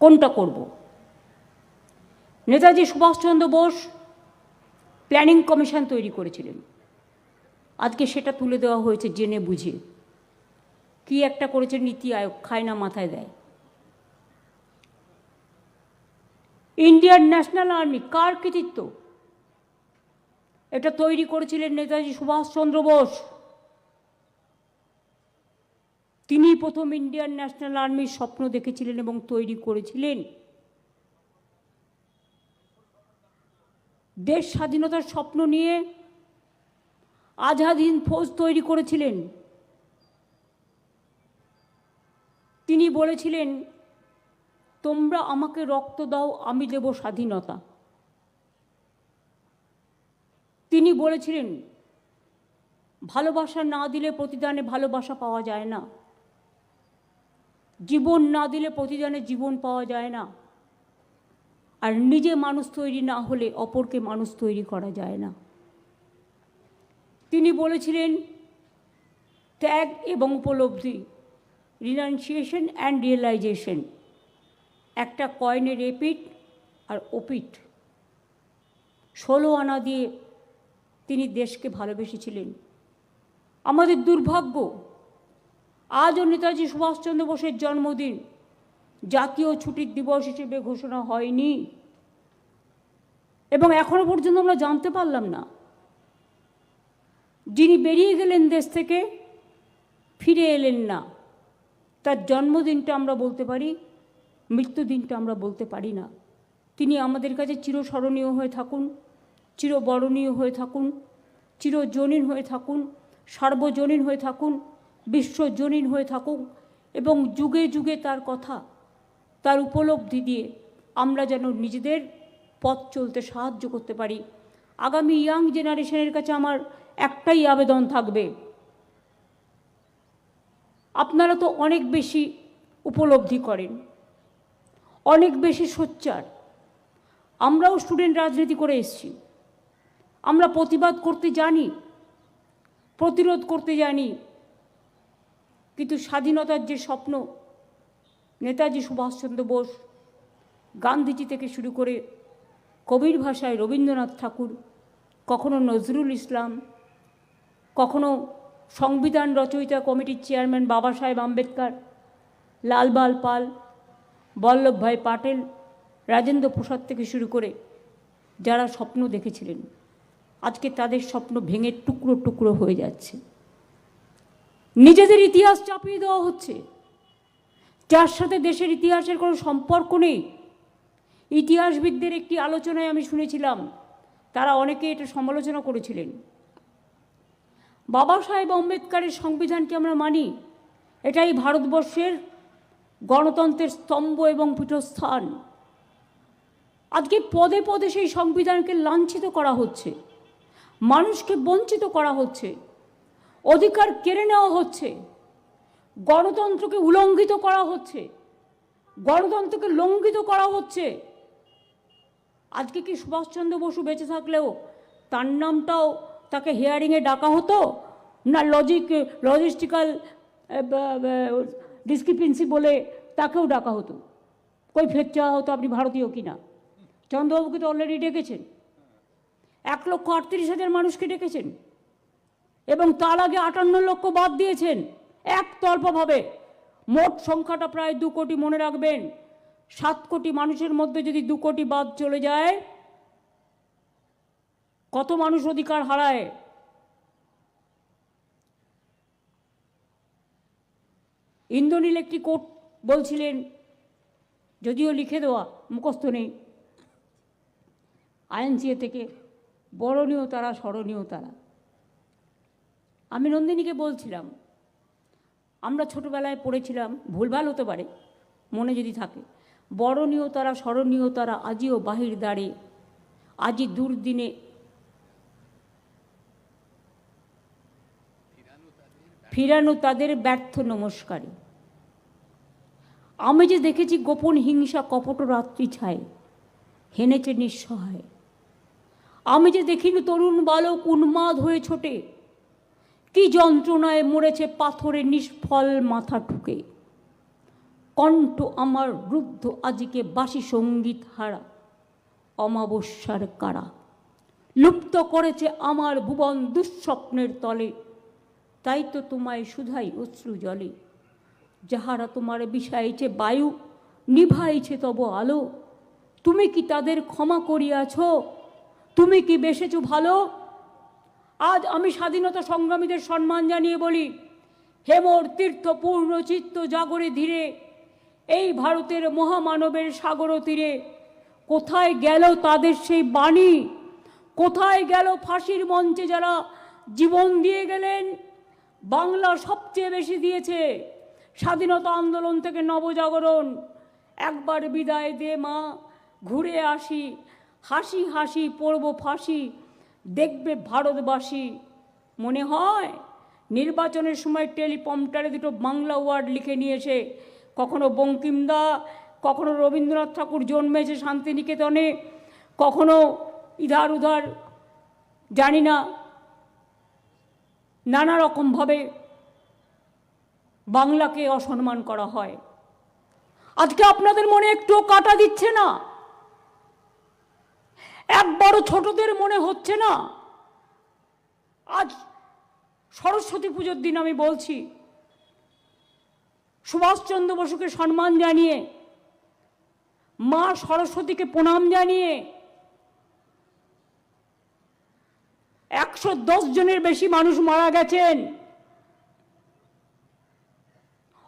কোনটা করব? Netaji Subhash Chandra Bose planning commission তৈরি করেছিলেন। আজকে সেটা তুলে দেওয়া হয়েছে জেনে বুঝে। কি একটা করেছে নীতি আয়োগ, খায় না মাথায় দেয়। ইন্ডিয়ান ন্যাশনাল আর্মি, কার কৃতিত্ব? এটা তৈরি করেছিলেন নেতাজি সুভাষচন্দ্র বোস। তিনি প্রথম ইন্ডিয়ান ন্যাশনাল আর্মির স্বপ্ন দেখেছিলেন এবং তৈরি করেছিলেন। দেশ স্বাধীনতার স্বপ্ন নিয়ে আজাদ হিন্দ ফৌজ তৈরি করেছিলেন। তিনি বলেছিলেন, তোমরা আমাকে রক্ত দাও, আমি দেব স্বাধীনতা। তিনি বলেছিলেন, ভালোবাসা না দিলে প্রতিদানে ভালোবাসা পাওয়া যায় না। জীবন না দিলে প্রতিদানে জীবন পাওয়া যায় না। আর নিজে মানুষ তৈরি না হলে অপরকে মানুষ তৈরি করা যায় না। তিনি বলেছিলেন, ত্যাগ এবং উপলব্ধি রিনাউন্সিয়েশন অ্যান্ড রিয়েলাইজেশন একটা কয়েনের এপিট আর ওপিট ষোলো আনা দিয়ে তিনি দেশকে ভালোবেসেছিলেন। আমাদের দুর্ভাগ্য আজও নেতাজি সুভাষচন্দ্র বোসের জন্মদিন। জাতীয় ছুটির দিবস হিসেবে ঘোষণা হয়নি। এবং এখনও পর্যন্ত আমরা জানতে পারলাম না। যিনি বেরিয়ে গেলেন দেশ থেকে, ফিরে এলেন না। তার জন্মদিনটা আমরা বলতে পারি, মৃত্যুদিনটা আমরা বলতে পারি না। তিনি আমাদের কাছে চিরস্মরণীয় হয়ে থাকুন, চিরবরণীয় হয়ে থাকুন, চিরজনীন হয়ে থাকুন, সার্বজনীন হয়ে থাকুন বিশ্বজনীন হয়ে থাকুক এবং যুগে যুগে তার কথা, তার উপলব্ধি দিয়ে আমরা যেন নিজেদের পথ চলতে সাহায্য করতে পারি। আগামী ইয়াং জেনারেশনের কাছে আমার একটাই আবেদন থাকবে। আপনারা তো অনেক বেশি উপলব্ধি করেন, অনেক বেশি সোচ্চার। আমরাও স্টুডেন্ট রাজনীতি করে এসেছি। আমরা প্রতিবাদ করতে জানি, প্রতিরোধ করতে জানি কিন্তু স্বাধীনতার যে স্বপ্ন, নেতাজি সুভাষচন্দ্র বোস গান্ধীজি থেকে শুরু করে কবির ভাষায় রবীন্দ্রনাথ ঠাকুর, কখনো নজরুল ইসলাম, কখনো সংবিধান রচয়িতা কমিটির চেয়ারম্যান বাবা সাহেব আম্বেদকর, লালবাল পাল বল্লভভাই পাটেল, রাজেন্দ্র প্রসাদ থেকে শুরু করে যারা স্বপ্ন দেখেছিলেন, আজকে তাদের স্বপ্ন ভেঙে টুকরো টুকরো হয়ে যাচ্ছে। নিজেদের ইতিহাস চাপিয়ে দেওয়া হচ্ছে। যার সাথে দেশের ইতিহাসের কোনো সম্পর্ক নেই। ইতিহাসবিদদের একটি আলোচনায় আমি শুনেছিলাম, তারা অনেকে এটা সমালোচনা করেছিলেন। বাবা সাহেব আম্বেদকারের সংবিধানকে আমরা মানি, এটাই ভারতবর্ষের গণতন্ত্রের স্তম্ভ এবং পীঠস্থান। আজকে পদে পদে সেই সংবিধানকে লাঞ্ছিত করা হচ্ছে, মানুষকে বঞ্চিত করা হচ্ছে। অধিকার কেড়ে নেওয়া হচ্ছে। গণতন্ত্রকে উলঙ্ঘিত করা হচ্ছে। গণতন্ত্রকে লঙ্ঘিত করা হচ্ছে। আজকে কি সুভাষচন্দ্র বসু বেঁচে থাকলেও তার নামটাও তাকে হিয়ারিংয়ে ডাকা হতো? না লজিক লজিস্টিক্যাল ডিসক্রিপেন্সি বলে তাকেও ডাকা হতো? কই ফের চাওয়া হতো আপনি ভারতীয় কিনা? চন্দ্রবাবুকে তো অলরেডি ডেকেছেন। এক লক্ষ আটত্রিশ হাজার মানুষকে ডেকেছেন। এবং তার আগে আটান্ন লক্ষ বাদ দিয়েছেন। একতল্পভাবে মোট সংখ্যাটা প্রায় দু কোটি মনে রাখবেন। সাত কোটি মানুষের মধ্যে যদি দু কোটি বাদ চলে যায়, কত মানুষ অধিকার হারায়? ইন্দ্রনীল একটি কোর্ট বলছিলেন, যদিও লিখে দেওয়া, মুখস্থ নেই। আইএনসিএ থেকে বরণীয় তারা, স্মরণীয় তারা। আমি নন্দিনীকে বলছিলাম, আমরা ছোটবেলায় পড়েছিলাম, ভুলভাল হতে পারে, মনে যদি থাকে। বরণীয় তারা স্মরণীয় তারা আজিও বাহির দ্বারে আজি দুর্দিনে ফিরানো তাদের ব্যর্থ নমস্কারে। আমি যে দেখেছি গোপন হিংসা কপট রাত্রি ছায় হেনেছে নিঃসহায়। আমি যে দেখিনি তরুণ বালক উন্মাদ হয়ে ছোটে কি যন্ত্রণায় মরেছে পাথরে নিষ্ফল মাথা ঠুকে কণ্ঠ আমার রুদ্ধ আজিকে বাসি সংগীত হারা, অমাবস্যার কারা। লুপ্ত করেছে আমার ভুবন দুঃস্বপ্নের তলে, তাই তো তোমায় শুধাই অশ্রু জলে। যাহারা তোমার বিষাইছে বায়ু, নিভাইছে তব আলো। তুমি কি তাদের ক্ষমা করিয়াছ? তুমি কি বেসেছ ভালো? আজ আমি স্বাধীনতা সংগ্রামীদের সম্মান জানিয়ে বলি হেমর তীর্থ পূর্ণ চিত্ত জাগরে ধীরে, এই ভারতের মহামানবের সাগর তীরে, কোথায় গেল তাদের সেই বাণী? কোথায় গেল ফাঁসির মঞ্চে যারা জীবন দিয়ে গেলেন? বাংলা সবচেয়ে বেশি দিয়েছে স্বাধীনতা আন্দোলন থেকে নবজাগরণ। একবার বিদায় দে মা, ঘুরে আসি, হাসি হাসি পড়ব ফাঁসি দেখবে ভারতবাসী, মনে হয়? নির্বাচনের সময় টেলিপম্পটারে দুটো বাংলা ওয়ার্ড লিখে নিয়েছে। কখনো বঙ্কিমদা কখনো রবীন্দ্রনাথ ঠাকুর জন্মেছে শান্তিনিকেতনে, কখনো ইধার উধার, জানি না। নানা রকমভাবে বাংলাকে অসম্মান করা হয়। আজকে আপনাদের মনে একটুও কাটা দিচ্ছে না? একবারও ছোটদের মনে হচ্ছে না? আজ সরস্বতী পুজোর দিন আমি বলছি, সুভাষচন্দ্র বসুকে সম্মান জানিয়ে, মা সরস্বতীকে প্রণাম জানিয়ে, একশো দশ জনের বেশি মানুষ মারা গেছেন।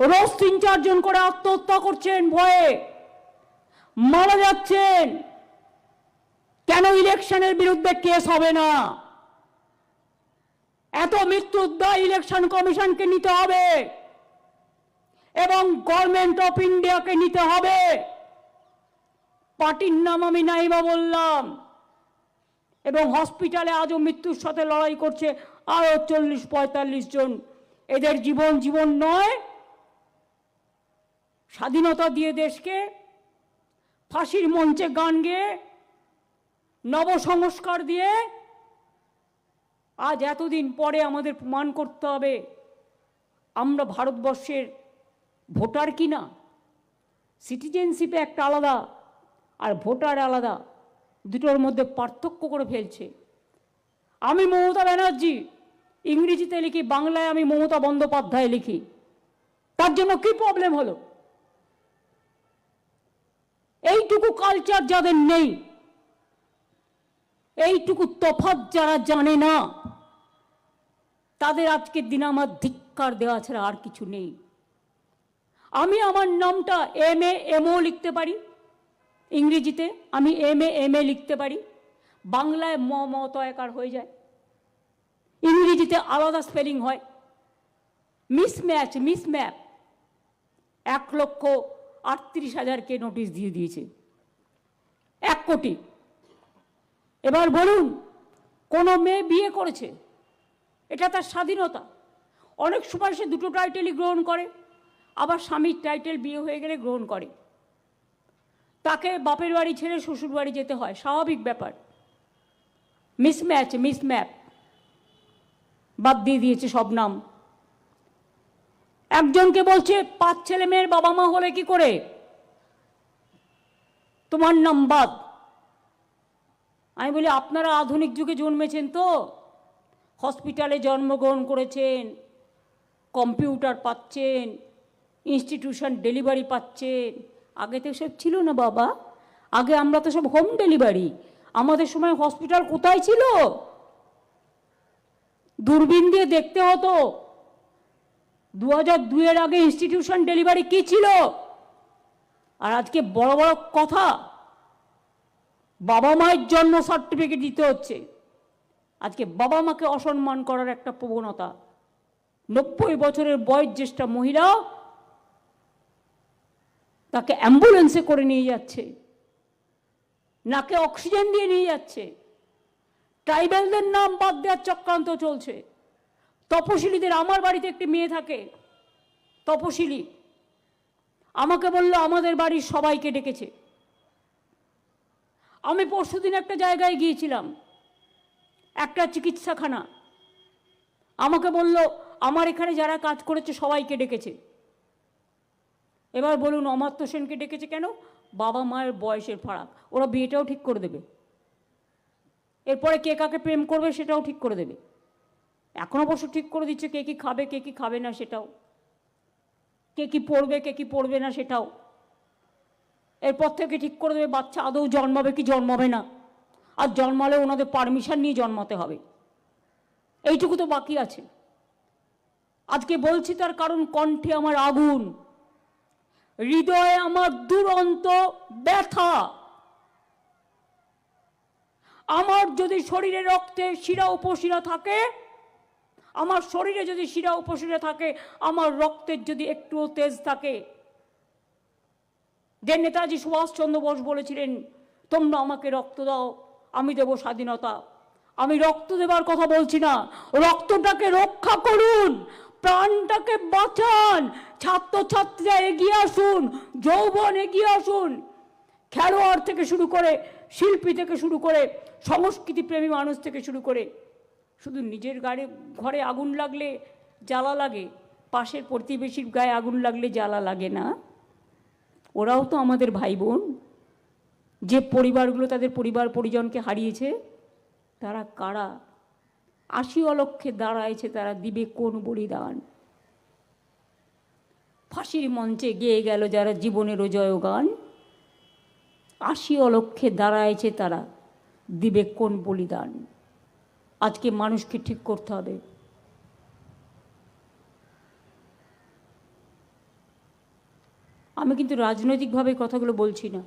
রোজ তিন চারজন করে আত্মহত্যা করছেন ভয়ে, মারা যাচ্ছেন। ইলেকশনের বিরুদ্ধে কেস হবে না? এত মৃত্যুর দায় ইলেকশন কমিশনকে নিতে হবে। এবং গভর্নমেন্ট অফ ইন্ডিয়াকে নিতে হবে। পার্টির নাম আমি নাইবা বললাম। এবং হসপিটালে আজও মৃত্যুর সাথে লড়াই করছে আরও চল্লিশ, পঁয়তাল্লিশ জন। এদের জীবন জীবন নয়। স্বাধীনতা দিয়ে দেশকে, ফাঁসির মঞ্চে গান গেয়ে নবসংস্কার দিয়ে আজ এতদিন পরে আমাদের প্রমাণ করতে হবে, আমরা ভারতবর্ষের ভোটার কি না সিটিজেনশিপে একটা আলাদা আর ভোটার আলাদা, দুটোর মধ্যে পার্থক্য করে ফেলছে। আমি মমতা ব্যানার্জি, ইংরেজিতে লিখি, বাংলায় আমি মমতা বন্দ্যোপাধ্যায় লিখি। তার জন্য কি প্রবলেম হলো? এইটুকু কালচার যাদের নেই এইটুকু তফাত যারা জানে না, তাদের আজকের দিনে আমার ধিক্কার দেওয়া ছাড়া আর কিছু নেই। আমি আমার নামটা এম এ এমও লিখতে পারি, ইংরেজিতে আমি এম এ এম এ লিখতে পারি, বাংলায় ম ম তয়কার হয়ে যায়। ইংরেজিতে আলাদা স্পেলিং হয় মিসম্যাচ মিসম্যাপ এক লক্ষ আটত্রিশ হাজারকে নোটিশ দিয়ে দিয়েছে। এক কোটি। এবার বলুন, কোনো মেয়ে বিয়ে করেছে? এটা তার স্বাধীনতা। অনেক সময় সে দুটো টাইটেলই গ্রহণ করে, আবার স্বামীর টাইটেল বিয়ে হয়ে গেলে গ্রহণ করে। তাকে বাপের বাড়ি ছেড়ে শ্বশুর বাড়ি যেতে হয়, স্বাভাবিক ব্যাপার। মিসম্যাচ, মিসম্যাপ। বাদ দিয়ে দিয়েছে সব নাম। একজনকে বলছে, পাঁচ ছেলে মেয়ের বাবা মা হলে কি করে? তোমার নাম বাদ। আমি বলি, আপনারা আধুনিক যুগে জন্মেছেন তো। হসপিটালে জন্মগ্রহণ করেছেন, কম্পিউটার পাচ্ছেন ইনস্টিটিউশন ডেলিভারি পাচ্ছেন। আগে তো সব ছিল না বাবা। আগে আমরা তো সব হোম ডেলিভারি আমাদের সময় হসপিটাল কোথায় ছিল? দূরবীন দিয়ে দেখতে হতো। দু হাজার দুইয়ের আগে ইনস্টিটিউশন ডেলিভারি কি ছিল? আর আজকে বড় বড় কথা। বাবা মায়ের জন্ম সার্টিফিকেট দিতে হচ্ছে। আজকে বাবা মাকে অসম্মান করার একটা প্রবণতা। নব্বই বছরের বয়োজ্যেষ্ঠ মহিলা তাকে অ্যাম্বুলেন্সে করে নিয়ে যাচ্ছে। নাকে অক্সিজেন দিয়ে নিয়ে যাচ্ছে। ট্রাইবেলদের নাম বাদ দেওয়ার চক্রান্ত চলছে। তপশিলীদের আমার বাড়িতে একটি মেয়ে থাকে, তপশিলি। আমাকে বলল, আমাদের বাড়ির সবাইকে ডেকেছে। আমি পরশুদিন একটা জায়গায় গিয়েছিলাম, একটা চিকিৎসাখানা। আমাকে বলল, আমার এখানে যারা কাজ করেছে সবাইকে ডেকেছে। এবার বলুন অমাত্য সেনকে ডেকেছে কেন? বাবা মায়ের বয়সের ফারাক। ওরা বিয়েটাও ঠিক করে দেবে। এরপরে কে কাকে প্রেম করবে সেটাও ঠিক করে দেবে। এখন অবশ্য ঠিক করে দিচ্ছে কে কি খাবে, কে কি খাবে না সেটাও। কে কি পড়বে, কে কি পড়বে না সেটাও। এরপর থেকে ঠিক করে দেবে, বাচ্চা আদৌ জন্মাবে কি জন্মাবে না। আর জন্মালে ওনাদের পারমিশন নিয়ে জন্মাতে হবে। এইটুকু তো বাকি আছে। আজকে বলছি তার কারণ, কণ্ঠে আমার আগুন। হৃদয়ে আমার দুরন্ত ব্যথা। আমার যদি শরীরে রক্তে শিরা উপশিরা থাকে, আমার শরীরে যদি শিরা উপশিরা থাকে, আমার রক্তের যদি একটুও তেজ থাকে যে নেতাজি সুভাষচন্দ্র বোস বলেছিলেন, তোমরা আমাকে রক্ত দাও, আমি দেব স্বাধীনতা। আমি রক্ত দেবার কথা বলছি না। রক্তটাকে রক্ষা করুন, প্রাণটাকে বাঁচান। ছাত্রছাত্রীরা এগিয়ে আসুন, যৌবন এগিয়ে আসুন। খেলোয়াড় থেকে শুরু করে, শিল্পী থেকে শুরু করে সংস্কৃতি প্রেমী মানুষ থেকে শুরু করে, শুধু নিজের গাড়ি, ঘরে আগুন লাগলে জ্বালা লাগে, পাশের প্রতিবেশীর গায়ে আগুন লাগলে জ্বালা লাগে না? ওরাও তো আমাদের ভাই বোন যে পরিবারগুলো তাদের পরিবার পরিজনকে হারিয়েছে, তারা কারা? আশি অলক্ষে দাঁড়াইছে তারা দিবে কোন বলিদান? ফাঁসির মঞ্চে গেয়ে গেল যারা জীবনের জয় গান আশি অলক্ষে দাঁড়াইছে তারা দিবে কোন বলিদান? আজকে মানুষকে ঠিক করতে হবে। আমি কিন্তু রাজনৈতিকভাবে কথাগুলো বলছি না।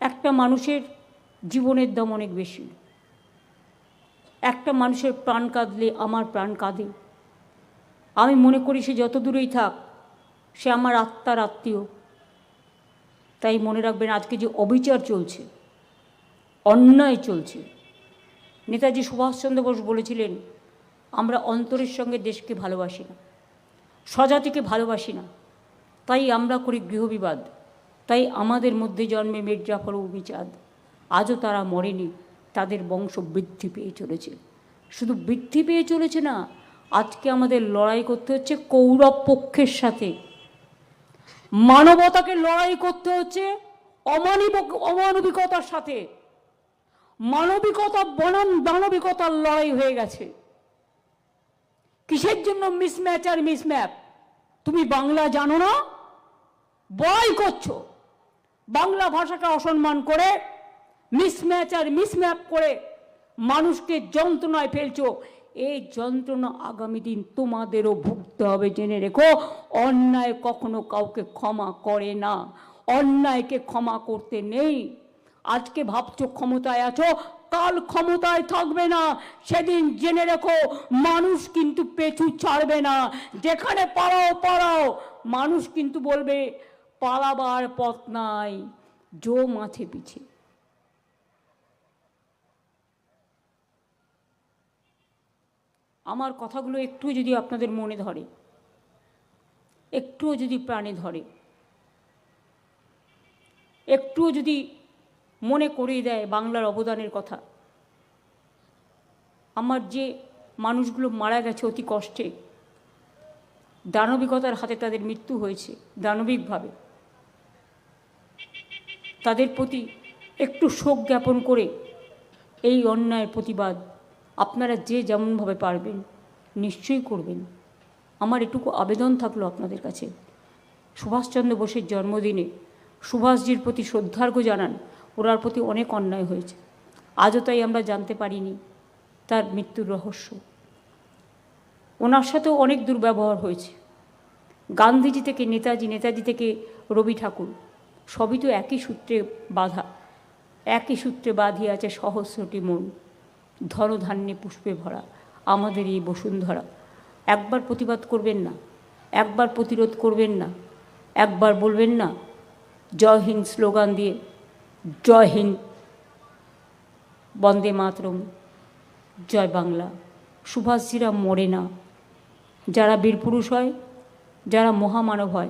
একটা মানুষের জীবনের দাম অনেক বেশি। একটা মানুষের প্রাণ কাঁদলে আমার প্রাণ কাঁদে। আমি মনে করি সে যত দূরেই থাক, সে আমার আত্মার আত্মীয়। তাই মনে রাখবেন আজকে যে অবিচার চলছে, অন্যায় চলছে। নেতাজি সুভাষচন্দ্র বোস বলেছিলেন, আমরা অন্তরের সঙ্গে দেশকে ভালোবাসি না। স্বজাতিকে ভালোবাসি না। তাই আমরা করি গৃহবিবাদ। তাই আমাদের মধ্যে জন্মে মির্জাফর ও বিচাদ আজও তারা মরেনি, তাদের বংশ বৃদ্ধি পেয়ে চলেছে। শুধু বৃদ্ধি পেয়ে চলেছে না, আজকে আমাদের লড়াই করতে হচ্ছে কৌরব পক্ষের সাথে। মানবতাকে লড়াই করতে হচ্ছে অমানব, অমানবিকতার সাথে। মানবিকতা বনাম দানবিকতার লড়াই হয়ে গেছে। কিসের জন্য মিসম্যাচ আর মিসম্যাপ তুমি বাংলা জানো না? বয় করছ। বাংলা ভাষাকে অসম্মান করে মিসম্যাচ আর মিসম্যাপ করে মানুষকে যন্ত্রণায় ফেলছো। এই যন্ত্রণা আগামী দিন তোমাদেরও ভুগতে হবে, জেনে রেখো। অন্যায় কখনো কাউকে ক্ষমা করে না। অন্যায়কে ক্ষমা করতে নেই। আজকে ভাবছ ক্ষমতায় আছো কাল ক্ষমতায় থাকবে না, সেদিন জেনে রেখো, মানুষ কিন্তু পেছু ছাড়বে না। যেখানে পালাও পালাও। মানুষ কিন্তু বলবে, পালাবার পথ নাই, জো মাছে পিছে। আমার কথাগুলো একটু যদি আপনাদের মনে ধরে, একটুও যদি প্রাণে ধরে, একটুও যদি মনে করিয়ে দেয় বাংলার অবদানের কথা। আমার যে মানুষগুলো মারা গেছে অতি কষ্টে, দানবিকতার হাতে তাদের মৃত্যু হয়েছে দানবিকভাবে। তাদের প্রতি একটু শোক জ্ঞাপন করে এই অন্যায়ের প্রতিবাদ আপনারা যে যেমনভাবে পারবেন নিশ্চয়ই করবেন। আমার এটুকু আবেদন থাকল আপনাদের কাছে। সুভাষচন্দ্র বোসের জন্মদিনে সুভাষজির প্রতি শ্রদ্ধার্ঘ্য জানান ওনার প্রতি অনেক অন্যায় হয়েছে। আজও তাই আমরা জানতে পারিনি তার মৃত্যুর রহস্য। ওনার সাথেও অনেক দুর্ব্যবহার হয়েছে। গান্ধীজি থেকে নেতাজি নেতাজি থেকে রবি ঠাকুর, সবই তো একই সূত্রে বাধা, একই সূত্রে বাঁধিয়ে আছে সহস্রটি মন। ধনধান্যে পুষ্পে ভরা আমাদের এই বসুন্ধরা। একবার প্রতিবাদ করবেন না, একবার প্রতিরোধ করবেন না, একবার বলবেন না, জয় হিন্দ স্লোগান দিয়ে জয় হিন্দ, বন্দে মাতরম, জয় বাংলা। সুভাষজিরা মরে না। যারা বীরপুরুষ হয়, যারা মহামানব হয়,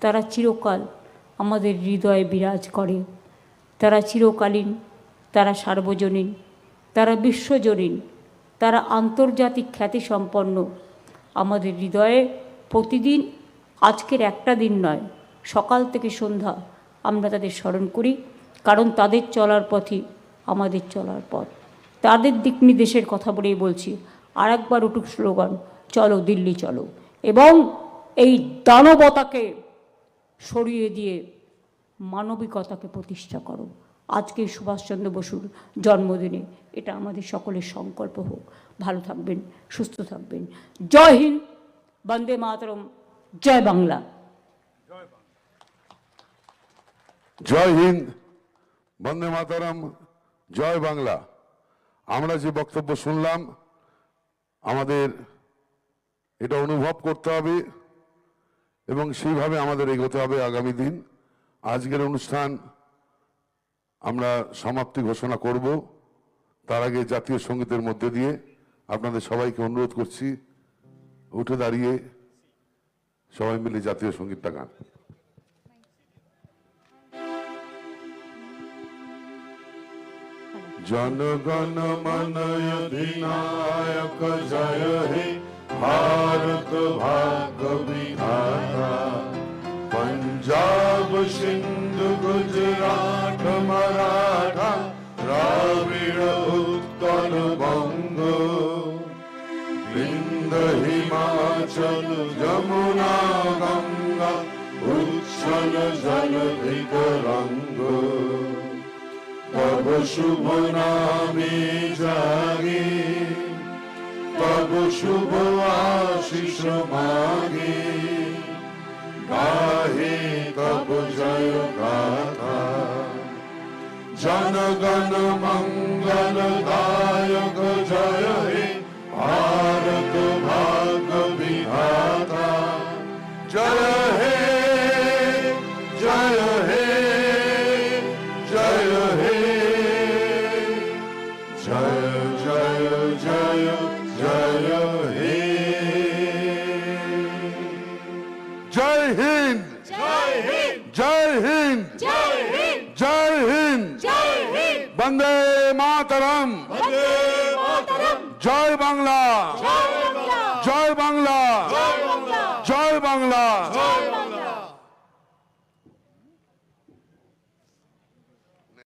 তারা চিরকাল আমাদের হৃদয়ে বিরাজ করে। তারা চিরকালীন, তারা সার্বজনীন, তারা বিশ্বজনীন, তারা আন্তর্জাতিক খ্যাতিসম্পন্ন। আমাদের হৃদয়ে প্রতিদিন, আজকের একটা দিন নয়, সকাল থেকে সন্ধ্যা আমরা তাদের স্মরণ করি। কারণ তাদের চলার পথই আমাদের চলার পথ। তাদের দিক নির্দেশের কথা বলেই বলছি আর একবার উঠুক স্লোগান, চলো দিল্লি চলো। এবং এই দানবতাকে সরিয়ে দিয়ে মানবিকতাকে প্রতিষ্ঠা করো। আজকে সুভাষচন্দ্র বসুর জন্মদিনে এটা আমাদের সকলের সংকল্প হোক। ভালো থাকবেন, সুস্থ থাকবেন। জয় হিন্দ, বন্দে মাতরম, জয় বাংলা। জয় হিন্দ। বন্দে মাতারাম, জয় বাংলা। আমরা যে বক্তব্য শুনলাম, আমাদের এটা অনুভব করতে হবে এবং সেইভাবে আমাদের এগোতে হবে আগামী দিন। আজকের অনুষ্ঠান আমরা সমাপ্তি ঘোষণা করব। তার আগে জাতীয় সঙ্গীতের মধ্যে দিয়ে আপনাদের সবাইকে অনুরোধ করছি, উঠে দাঁড়িয়ে সবাই মিলে জাতীয় সঙ্গীতটা গান। जन गण मन अधिनायक जय हे। भारत भाग विधाता। पंजाब सिंध गुजरात मराठा, द्राविड़ उत्तर बंग। विंध हिमाचल जमुना गंगा, उच्छल जल दिगरंग শুভ নামে জাগে তব শুভ আশিস মাগে গাহে তব জয় গাথা জনগণ মঙ্গল দায়ক